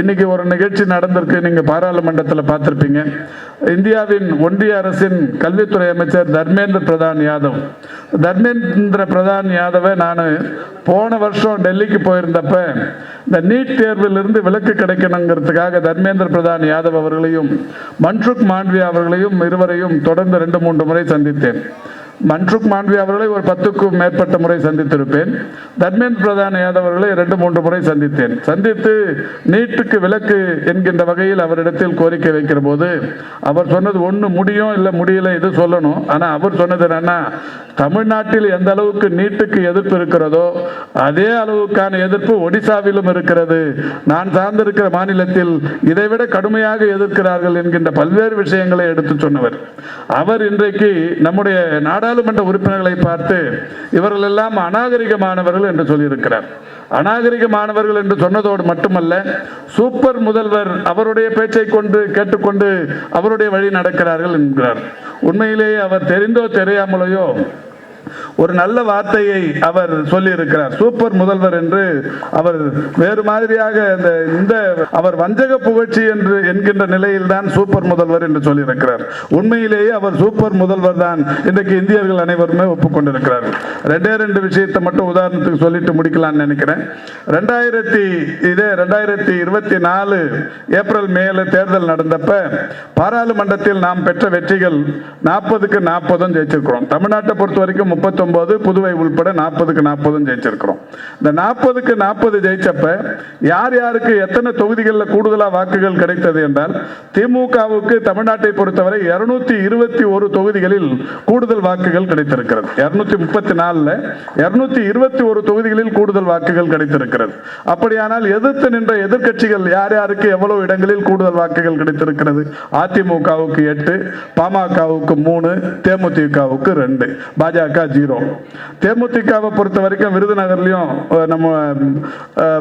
இன்னைக்கு ஒரு நிகழ்ச்சி நடந்திருக்கு. நீங்கள் பாராளுமன்றத்தில் பார்த்துருப்பீங்க. இந்தியாவின் ஒன்றிய அரசின் கல்வித்துறை அமைச்சர் தர்மேந்திர பிரதான் யாதவ். தர்மேந்திர பிரதான் யாதவை நான் போன வருஷம் டெல்லிக்கு போயிருந்தப்ப இந்த நீட் தேர்விலிருந்து விலக்கு கிடைக்கணுங்கிறதுக்காக தர்மேந்திர பிரதான் யாதவ் அவர்களையும் மன்சுக் மாண்ட்வியா அவர்களையும் இருவரையும் தொடர்ந்து ரெண்டு மூன்று முறை சந்தித்தேன். மன்சுக் மாண்ட்வி அவர்களை ஒரு பத்துக்கும் மேற்பட்ட முறை சந்தித்திருப்பேன். தர்மேந்திர பிரதான் யாதவ் அவர்களை ரெண்டு மூன்று முறை சந்தித்தேன். சந்தித்து நீட்டுக்கு விலக்கு என்கின்ற வகையில் அவரிடத்தில் கோரிக்கை வைக்கிற போது அவர் சொன்னது ஒன்று முடியும் இல்லை முடியல இது சொல்லணும். ஆனால் அவர் சொன்னது என்னன்னா தமிழ்நாட்டில் எந்த அளவுக்கு நீட்டுக்கு எதிர்ப்பு இருக்கிறதோ அதே அளவுக்கான எதிர்ப்பு ஒடிசாவிலும் இருக்கிறது. நான் சார்ந்திருக்கிற மாநிலத்தில் இதைவிட கடுமையாக எதிர்க்கிறார்கள் என்கின்ற பல்வேறு விஷயங்களை எடுத்து சொன்னவர். அவர் இன்றைக்கு நம்முடைய நாடாளுமன்ற உறுப்பினர்களை பார்த்து இவர்கள் எல்லாம் அநாகரிகமானவர்கள் என்று சொல்லியிருக்கிறார். அநாகரிகமானவர்கள் என்று சொன்னதோடு மட்டுமல்ல சூப்பர் முதல்வர் அவருடைய பேச்சை கொண்டு கேட்டுக்கொண்டு அவருடைய வழி நடக்கிறார்கள் என்கிறார். உண்மையிலேயே அவர் தெரிந்தோ தெரியாமலையோ ஒரு நல்ல வார்த்தையை அவர் சொல்லியிருக்கிறார். சூப்பர் முதல்வர் என்று அவர் வேறு மாதிரியாக இந்த இந்த அவர் வஞ்சக புகழ்ச்சி என்று என்கின்ற நிலையில் தான் சூப்பர் முதல்வர் என்று சொல்லியிருக்கிறார். உண்மையிலேயே அவர் சூப்பர் முதல்வர் தான் இன்றைக்கு இந்தியர்கள் அனைவருமே ஒப்புக்கொண்டிருக்கிறார்கள். ரெண்டே ரெண்டு விஷயத்தை மட்டும் உதாரணத்துக்கு சொல்லிட்டு முடிக்கலாம்னு நினைக்கிறேன். ரெண்டாயிரத்தி இதே ரெண்டாயிரத்தி இருபத்தி நாலு ஏப்ரல் மேல தேர்தல் நடந்தப்ப பாராளுமன்றத்தில் நாம் பெற்ற வெற்றிகள் நாற்பதுக்கு நாற்பதும் ஜெயிச்சிருக்கிறோம். தமிழ்நாட்டை பொறுத்த வரைக்கும் முப்பத்தொம்போது புதுவை உள்பட நாற்பதுக்கு நாற்பதும் ஜெயிச்சிருக்கிறோம். இந்த நாற்பதுக்கு நாற்பது ஜெயிச்சப்ப யார் யாருக்கு எத்தனை தொகுதிகளில் கூடுதலாக வாக்குகள் கிடைத்தது என்றால் திமுகவுக்கு தமிழ்நாட்டை பொறுத்தவரை இருநூத்தி இருபத்தி ஒரு தொகுதிகளில் கூடுதல் வாக்குகள் கிடைத்திருக்கிறது. இருநூத்தி முப்பத்தி நாலில் இருநூத்தி இருபத்தி ஒரு தொகுதிகளில் கூடுதல் வாக்குகள் கிடைத்திருக்கிறது. அப்படியானால் எதிர்த்து நின்ற எதிர்கட்சிகள் யார் யாருக்கு எவ்வளவு இடங்களில் கூடுதல் வாக்குகள் கிடைத்திருக்கிறது? அதிமுகவுக்கு எட்டு பாமகவுக்கு மூணு தேமுதிகவுக்கு ரெண்டு பாஜக ஜீரோ. தேமுதிகவை பொறுத்த வரைக்கும் விருதுநகர்லையும் நம்ம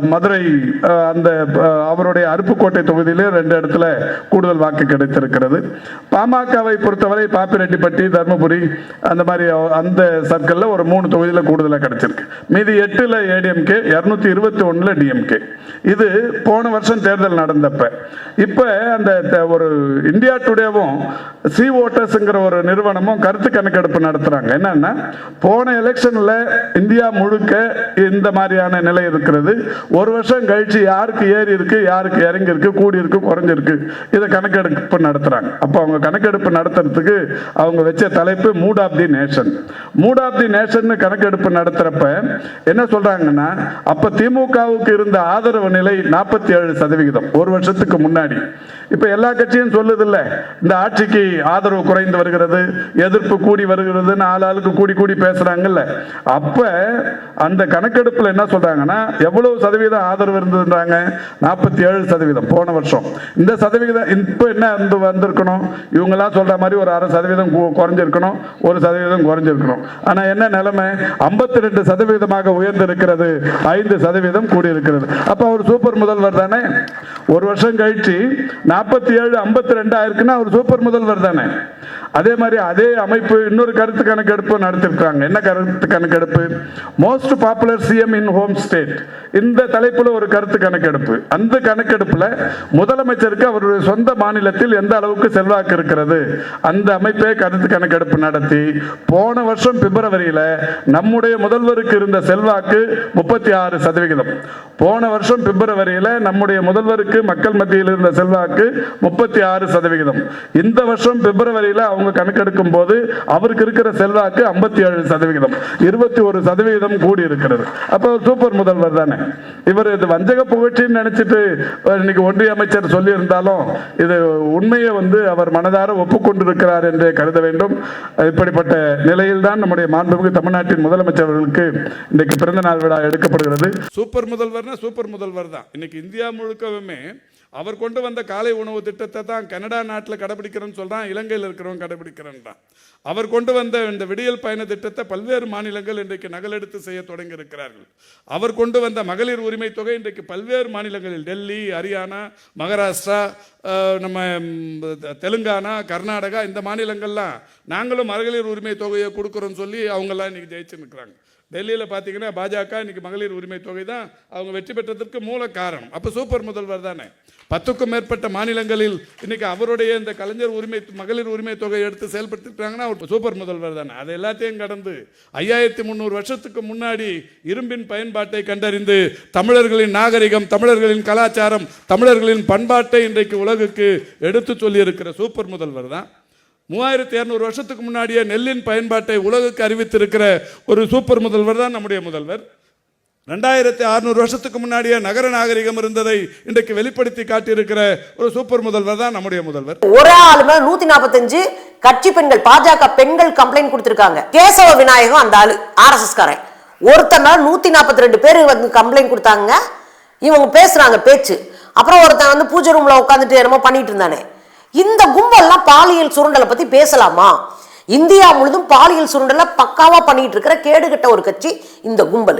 மதுரை அந்த அவருடைய அருப்புக்கோட்டை தொகுதியிலே ரெண்டு இடத்துல கூடுதல் வாக்கு கிடைத்திருக்கிறது. பாமகவை பொறுத்தவரை பாப்பிரெட்டிப்பட்டி தர்மபுரி அந்த மாதிரி அந்த சர்க்கிளில் ஒரு மூணு தொகுதியில் கூடுதலாக கிடைச்சிருக்கு. மீதி எட்டில் ஏடிஎம்கே இரநூத்தி இருபத்தி ஒன்றில் டிஎம்கே. இது போன வருஷம் தேர்தல் நடந்தப்ப. இப்போ அந்த த- ஒரு இந்தியா டுடேவும் சி ஓட்டர்ஸுங்கிற ஒரு நிறுவனமும் கருத்து கணக்கெடுப்பு நடத்துகிறாங்க என்னன்னா போன எலெக்ஷன்ல இந்தியா முழுக்க இந்த மாதிரியான நிலை இருக்கிறது. ஒரு வருஷம் கழிச்சு யாருக்கு ஏறி இருக்கு யாருக்கு இறங்கி இருக்கு கூடி இருக்கு குறைஞ்சிருக்கு இதை கணக்கெடுப்பு நடத்துறாங்க. அப்போ அவங்க கணக்கெடுப்பு நடத்துறதுக்கு அவங்க வச்ச தலைப்பு mood of the nation mood of the nation கணக்கெடுப்பு நடத்துறப்ப என்ன சொல்றாங்கன்னா அப்ப திமுகவுக்கு இருந்த ஆதரவு நிலை நாற்பத்தி ஏழு சதவிகிதம் ஒரு வருஷத்துக்கு முன்னாடி. இப்ப எல்லா கட்சியும் சொல்லுது இல்ல இந்த ஆட்சிக்கு ஆதரவு குறைந்து வருகிறது எதிர்ப்பு கூடி வருகிறதுன்னு ஆளாளுக்கு ஆளுக்கு கூடி கூடி பேசுறாங்கல்ல. அப்ப அந்த கணக்கெடுப்புல என்ன சொல்றாங்கன்னா எவ்வளவு சதவீதம் ஆதரவு இருந்ததுன்றாங்க? நாற்பத்தி ஏழு சதவீதம் போன வருஷம். இந்த சதவீதம் இப்ப என்ன வந்து வந்திருக்கணும்? இவங்க எல்லாம் சொல்ற மாதிரி ஒரு அரை சதவீதம் குறைஞ்சிருக்கணும் ஒரு சதவீதம் குறைஞ்சிருக்கணும். ஆனா என்ன நிலைமை? ஐம்பத்தி ரெண்டு சதவீதமாக உயர்ந்திருக்கிறது ஐந்து சதவீதம் கூடி இருக்கிறது அப்ப அவர் சூப்பர் முதல்வர் தானே? ஒரு வருஷம் கழிச்சு நாற்பத்தி ஏழு ஐம்பத்தி ரெண்டு ஆயிருக்குன்னா அவர் சூப்பர் முதல்வர் தானே? அதே மாதிரி அதே அமைப்பு இன்னொரு கருத்து கணக்கெடுப்பு நடத்திருக்காங்க என்ன கருத்து கணக்கெடுப்பு? Most popular CM in home state இந்த தலைப்பில் ஒரு கருத்து கணக்கெடுப்பு. அந்த கணக்கெடுப்புல முதலமைச்சருக்கு அவருடைய சொந்த மாநிலத்தில் எந்த அளவுக்கு செல்வாக்கு இருக்கிறது? அந்த அமைப்பே கருத்து கணக்கெடுப்பு நடத்தி போன வருஷம் பிப்ரவரியில் நம்முடைய முதல்வருக்கு இருந்த செல்வாக்கு முப்பத்தி ஆறு சதவிகிதம். போன வருஷம் பிப்ரவரியில நம்முடைய முதல்வருக்கு மக்கள் மத்தியில் இருந்த செல்வாக்கு முப்பத்தி ஆறு சதவிகிதம். இந்த வருஷம் பிப்ரவரியில அவங்க கணக்கெடுக்கும் போது அவருக்கு இருக்கிற செல்வாக்கு ஐம்பத்தி ஏழு சதவிகிதம் இருபத்தி ஒரு சதவிகிதம் கூடி இருக்கிறது அப்போ சூப்பர் முதல்வர் தானே? இவர் இது வஞ்சக புகழ்ச்சின்னு நினைச்சிட்டு இன்னைக்கு ஒன்றிய அமைச்சர் சொல்லியிருந்தாலும் இது உண்மையை வந்து அவர் மனதார ஒப்புக்கொண்டிருக்கிறார் என்றே கருத வேண்டும். இப்படிப்பட்ட நிலையில் தான் நம்முடைய மாண்புமிகு தமிழ்நாட்டின் முதலமைச்சர் அவர்களுக்கு இன்றைக்கு பிறந்த நாள் விழா எடுக்கப்படுகிறது. சூப்பர் முதல்வர்னா சூப்பர் முதல்வர் தான். இன்னைக்கு இந்தியா முழுக்கவுமே அவர் கொண்டு வந்த காலை உணவு திட்டத்தை தான் கனடா நாட்டில் கடைபிடிக்கிறேன்னு சொல்கிறான் இலங்கையில் இருக்கிறவன் கடைபிடிக்கிறேன்றான். அவர் கொண்டு வந்த இந்த விடியல் பயண திட்டத்தை பல்வேறு மாநிலங்கள் இன்றைக்கு நகலெடுத்து செய்ய தொடங்கி இருக்கிறார்கள் அவர் கொண்டு வந்த மகளிர் உரிமை தொகை இன்றைக்கு பல்வேறு மாநிலங்களில் டெல்லி ஹரியானா மகாராஷ்டிரா நம்ம தெலுங்கானா கர்நாடகா இந்த மாநிலங்கள்லாம் நாங்களும் மகளிர் உரிமை தொகையை கொடுக்குறோன்னு சொல்லி அவங்கெல்லாம் இன்றைக்கி ஜெயிச்சு நிற்கிறாங்க டெல்லியில் பார்த்தீங்கன்னா பாஜக இன்னைக்கு மகளிர் உரிமை தொகை தான் அவங்க வெற்றி பெற்றதற்கு மூல காரணம். அப்போ சூப்பர் முதல்வர் தானே? பத்துக்கும் மேற்பட்ட மாநிலங்களில் இன்னைக்கு அவருடைய இந்த கலைஞர் உரிமை மகளிர் உரிமை தொகையை எடுத்து செயல்படுத்திட்டாங்கன்னா அவர் சூப்பர் முதல்வர் தானே? அது எல்லாத்தையும் கடந்து ஐயாயிரத்தி முந்நூறு வருஷத்துக்கு முன்னாடி இரும்பின் பயன்பாட்டை கண்டறிந்து தமிழர்களின் நாகரிகம் தமிழர்களின் கலாச்சாரம் தமிழர்களின் பண்பாட்டை இன்றைக்கு உலகுக்கு எடுத்து சொல்லியிருக்கிற சூப்பர் முதல்வர் தான். மூவாயிரத்தி இரநூறு வருஷத்துக்கு முன்னாடியே நெல்லின் பயன்பாட்டை உலகுக்கு அறிவித்திருக்கிற ஒரு சூப்பர் முதல்வர் தான் நம்முடைய முதல்வர். ரெண்டாயிரத்தி அறுநூறு வருஷத்துக்கு முன்னாடியே நகர நாகரிகம் இருந்ததை இன்றைக்கு வெளிப்படுத்தி காட்டியிருக்கிற ஒரு சூப்பர் முதல்வர் தான் நம்முடைய முதல்வர். ஒரு ஆளு மேல நூத்தி நாற்பத்தஞ்சு கட்சி பெண்கள் பாஜக பெண்கள் கம்ப்ளைண்ட் கொடுத்திருக்காங்க. கேசவ விநாயகம் அந்த ஆளு ஆர்எஸ்எஸ் காரன் ஒருத்தன் மேல நூத்தி நாற்பத்தி ரெண்டு பேர் வந்து கம்ப்ளைண்ட் கொடுத்தாங்க. இவங்க பேசுறாங்க பேச்சு. அப்புறம் ஒருத்தன் வந்து பூஜை ரூம்ல உட்காந்துட்டு என்னமோ பண்ணிட்டு இருந்தானே. இந்த கும்பல்லாம் பாலியல் சுரண்டலை பத்தி பேசலாமா? இந்தியா முழுதும் பாலியல் சுரண்டலை பக்காவா பண்ணிட்டு இருக்கிற கேடுகட்ட ஒரு கட்சி இந்த கும்பல்.